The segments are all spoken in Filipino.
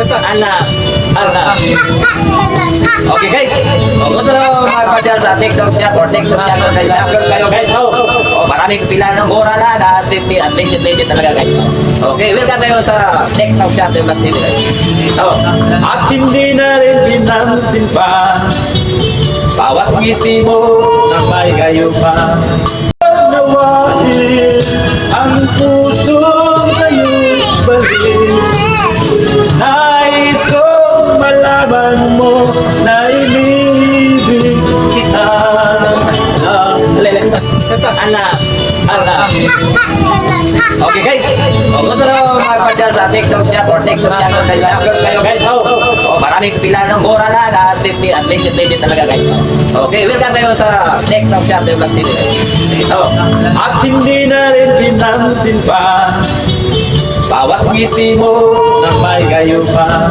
Ito, Ala. Ala. Okay guys. O gusto na magpasyal sa TikTok siya or TikTok siya or TikTok kayo guys. O, o maraming pila ng mura na lahat safety at legit legit talaga guys. Okay, welcome kayo sa TikTok siya at TV guys. O, at hindi na rin pinansin pa bawat ngiti mo na may kayo pa. Nawain ang puso sa'yo balik. Ana, ana. Okay guys, oh, gusto na magpasyal sa TikTok shop or TikTok shop guys. Shoppers kayo guys. Oh, oh maraming pila ng mura na lahat safety at legit legit talaga guys. Okay, welcome kayo sa TikTok shop ng Black TV. Oh, At hindi na rin pinansin pa Bawat ngiti mo na may gayo pa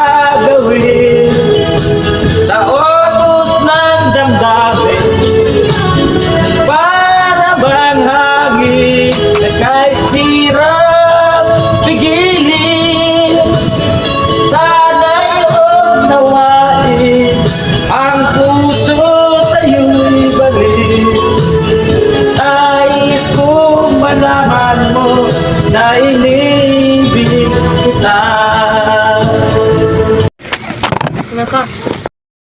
malaman mo na inibig kita. Naka.